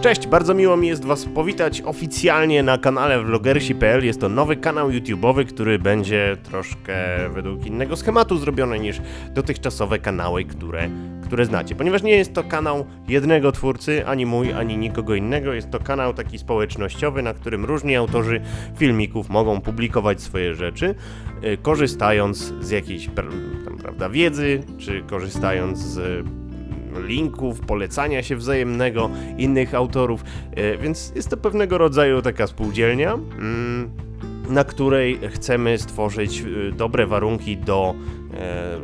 Cześć, bardzo miło mi jest Was powitać oficjalnie na kanale vlogersi.pl. Jest to nowy kanał YouTube'owy, który będzie troszkę według innego schematu zrobiony niż dotychczasowe kanały, które, które znacie. Ponieważ nie jest to kanał jednego twórcy, ani mój, ani nikogo innego. Jest to kanał taki społecznościowy, na którym różni autorzy filmików mogą publikować swoje rzeczy, y, korzystając z jakiejś tam, prawda, wiedzy, czy korzystając z linków, polecania się wzajemnego innych autorów, e, więc jest to pewnego rodzaju taka spółdzielnia, mm, na której chcemy stworzyć e, dobre warunki do, e,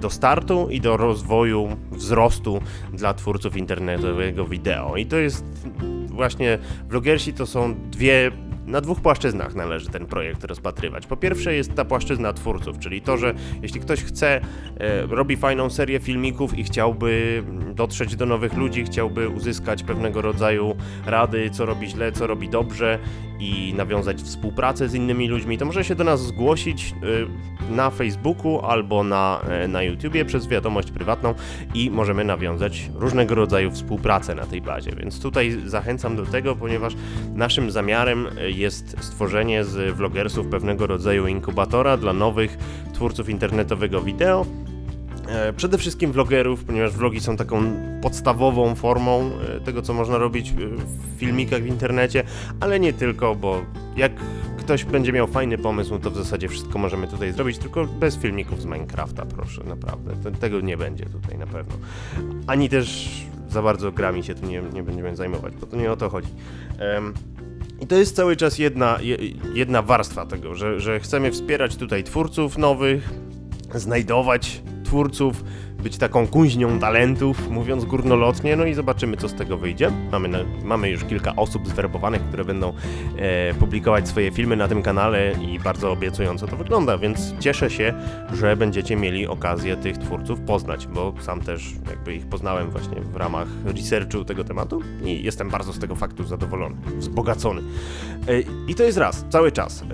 do startu i do rozwoju, wzrostu dla twórców internetowego wideo. I to jest właśnie vlogersi to są dwie na dwóch płaszczyznach należy ten projekt rozpatrywać. Po pierwsze jest ta płaszczyzna twórców, czyli to, że jeśli ktoś chce, e, robi fajną serię filmików i chciałby dotrzeć do nowych ludzi, chciałby uzyskać pewnego rodzaju rady, co robi źle, co robi dobrze i nawiązać współpracę z innymi ludźmi, to może się do nas zgłosić e, na Facebooku albo na, e, na YouTubie przez wiadomość prywatną i możemy nawiązać różnego rodzaju współpracę na tej bazie. Więc tutaj zachęcam do tego, ponieważ naszym zamiarem e, jest stworzenie z vlogersów pewnego rodzaju inkubatora dla nowych twórców internetowego wideo. E, Przede wszystkim vlogerów, ponieważ vlogi są taką podstawową formą e, tego, co można robić e, w filmikach w internecie, ale nie tylko, bo jak ktoś będzie miał fajny pomysł, to w zasadzie wszystko możemy tutaj zrobić, tylko bez filmików z Minecrafta, proszę, naprawdę. Te- Tego nie będzie tutaj na pewno. Ani też za bardzo grami się tu nie, nie będziemy zajmować, bo to nie o to chodzi. Em, i to jest cały czas jedna, je- jedna warstwa tego, że, że chcemy wspierać tutaj twórców nowych, znajdować twórców, być taką kuźnią talentów, mówiąc górnolotnie, no i zobaczymy, co z tego wyjdzie. Mamy, mamy już kilka osób zwerbowanych, które będą e, publikować swoje filmy na tym kanale i bardzo obiecująco to wygląda, więc cieszę się, że będziecie mieli okazję tych twórców poznać, bo sam też jakby ich poznałem właśnie w ramach researchu tego tematu i jestem bardzo z tego faktu zadowolony, wzbogacony. E, I to jest raz, cały czas. E,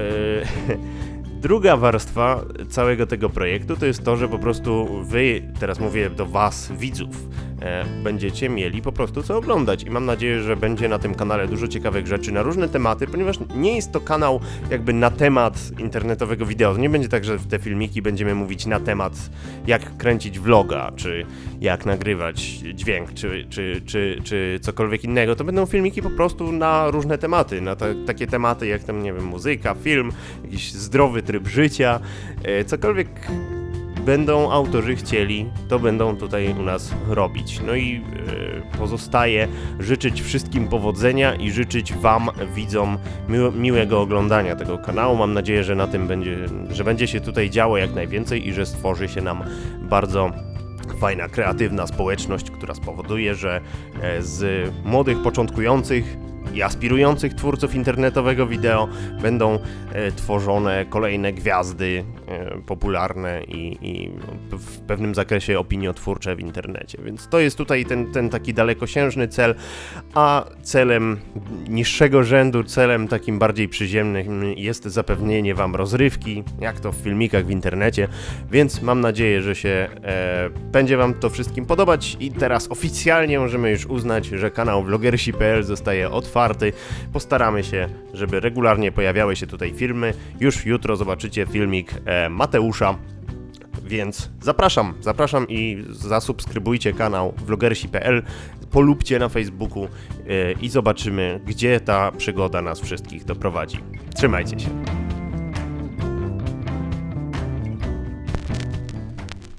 Druga warstwa całego tego projektu to jest to, że po prostu wy, teraz mówię do was, widzów, e, będziecie mieli po prostu co oglądać i mam nadzieję, że będzie na tym kanale dużo ciekawych rzeczy na różne tematy, ponieważ nie jest to kanał jakby na temat internetowego wideo. Nie będzie tak, że w te filmiki będziemy mówić na temat jak kręcić vloga, czy jak nagrywać dźwięk, czy, czy, czy, czy cokolwiek innego. To będą filmiki po prostu na różne tematy, na ta, takie tematy jak tam, nie wiem, muzyka, film, jakiś zdrowy tryb życia, e, cokolwiek będą autorzy chcieli, to będą tutaj u nas robić. No i e, pozostaje życzyć wszystkim powodzenia i życzyć Wam, widzom, miłego oglądania tego kanału. Mam nadzieję, że na tym będzie, że będzie się tutaj działo jak najwięcej i że stworzy się nam bardzo fajna, kreatywna społeczność, która spowoduje, że e, z młodych, początkujących i aspirujących twórców internetowego wideo będą e, tworzone kolejne gwiazdy popularne i, i w pewnym zakresie opiniotwórcze w internecie. Więc to jest tutaj ten, ten taki dalekosiężny cel, a celem niższego rzędu, celem takim bardziej przyziemnym jest zapewnienie Wam rozrywki, jak to w filmikach w internecie, więc mam nadzieję, że się e, będzie Wam to wszystkim podobać i teraz oficjalnie możemy już uznać, że kanał vlogersi.pl zostaje otwarty. Postaramy się, żeby regularnie pojawiały się tutaj filmy. Już jutro zobaczycie filmik e, Mateusza. Więc zapraszam, zapraszam i zasubskrybujcie kanał vlogersi.pl, polubcie na Facebooku e, i zobaczymy, gdzie ta przygoda nas wszystkich doprowadzi. Trzymajcie się.